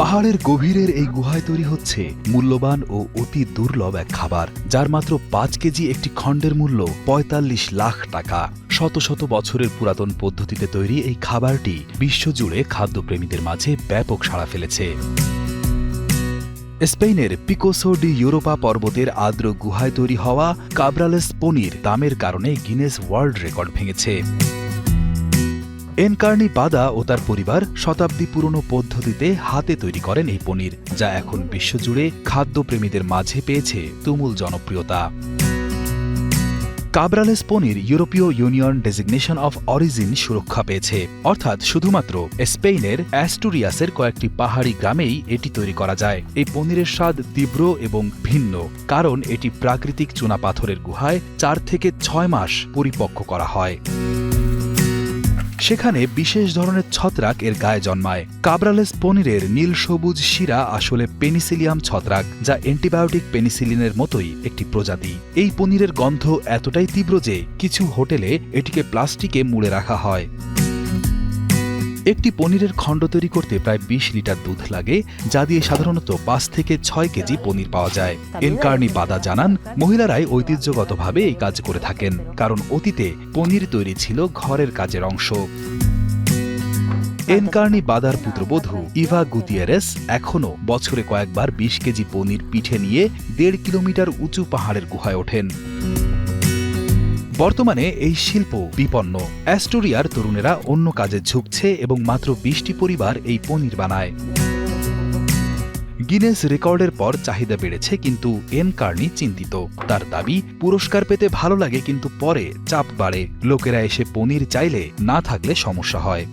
পাহাড়ের গভীরের এই গুহায় তৈরি হচ্ছে মূল্যবান ও অতি দুর্লভ এক খাবার, যার মাত্র পাঁচ কেজি একটি খণ্ডের মূল্য পঁয়তাল্লিশ লাখ টাকা। শত শত বছরের পুরাতন পদ্ধতিতে তৈরি এই খাবারটি বিশ্বজুড়ে খাদ্যপ্রেমীদের মাঝে ব্যাপক সাড়া ফেলেছে। স্পেনের পিকোসো ডি ইউরোপা পর্বতের আর্দ্র গুহায় তৈরি হওয়া কাব্রালেস পনির দামের কারণে গিনেস ওয়ার্ল্ড রেকর্ড ভেঙেছে। এনকার্নি বাদা ও তার পরিবার শতাব্দী পুরনো পদ্ধতিতে হাতে তৈরি করেন এই পনির, যা এখন বিশ্বজুড়ে খাদ্যপ্রেমীদের মাঝে পেয়েছে তুমুল জনপ্রিয়তা। কাবরালেস পনির ইউরোপীয় ইউনিয়ন ডেজিগনেশন অফ অরিজিন সুরক্ষা পেয়েছে। অর্থাৎ শুধুমাত্র স্পেনের অ্যাস্টুরিয়াসের কয়েকটি পাহাড়ি গ্রামেই এটি তৈরি করা যায়। এই পনিরের স্বাদ তীব্র এবং ভিন্ন, কারণ এটি প্রাকৃতিক চুনাপাথরের গুহায় চার থেকে ছয় মাস পরিপক্ক করা হয়। সেখানে বিশেষ ধরনের ছত্রাক এর গায়ে জন্মায়। কাবরালেস পনিরের নীল সবুজ শিরা আসলে পেনিসিলিয়াম ছত্রাক, যা অ্যান্টিবায়োটিক পেনিসিলিনের মতোই একটি প্রজাতি। এই পনিরের গন্ধ এতটাই তীব্র যে কিছু হোটেলে এটিকে প্লাস্টিকে মুড়ে রাখা হয়। একটি পনিরের খণ্ড তৈরি করতে প্রায় বিশ লিটার দুধ লাগে যা দিয়ে সাধারণত পাঁচ থেকে ছয় কেজি পনির পাওয়া যায়। এনকার্নি বাদা জানান মহিলারাই ঐতিহ্যগতভাবে এই কাজ করে থাকেন কারণ অতীতে পনির তৈরি ছিল ঘরের কাজের অংশ। এনকার্নি বাদার পুত্রবধূ ইভা গুতিয়েরেস এখনও বছরে কয়েকবার বিশ কেজি পনির পিঠে নিয়ে দেড় কিলোমিটার উঁচু পাহাড়ের গুহায় ওঠেন। বর্তমানে এই শিল্প বিপন্ন। অ্যাস্টোরিয়ার তরুণেরা অন্য কাজে ঝুঁকছে এবং মাত্র বিশটি পরিবার এই পনির বানায়। গিনেস রেকর্ডের পর চাহিদা বেড়েছে কিন্তু এন কার্নি চিন্তিত। তার দাবি, পুরস্কার পেতে ভালো লাগে কিন্তু পরে চাপ বাড়ে। লোকেরা এসে পনির চাইলে না থাকলে সমস্যা হয়।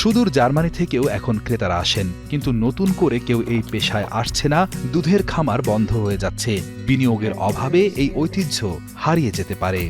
সুদূর জার্মানি থেকেও এখন ক্রেতারা আসেন, কিন্তু নতুন করে কেউ এই পেশায় আসছে না, দুধের খামার বন্ধ হয়ে যাচ্ছে। বিনিয়োগের অভাবে এই ঐতিহ্য হারিয়ে যেতে পারে।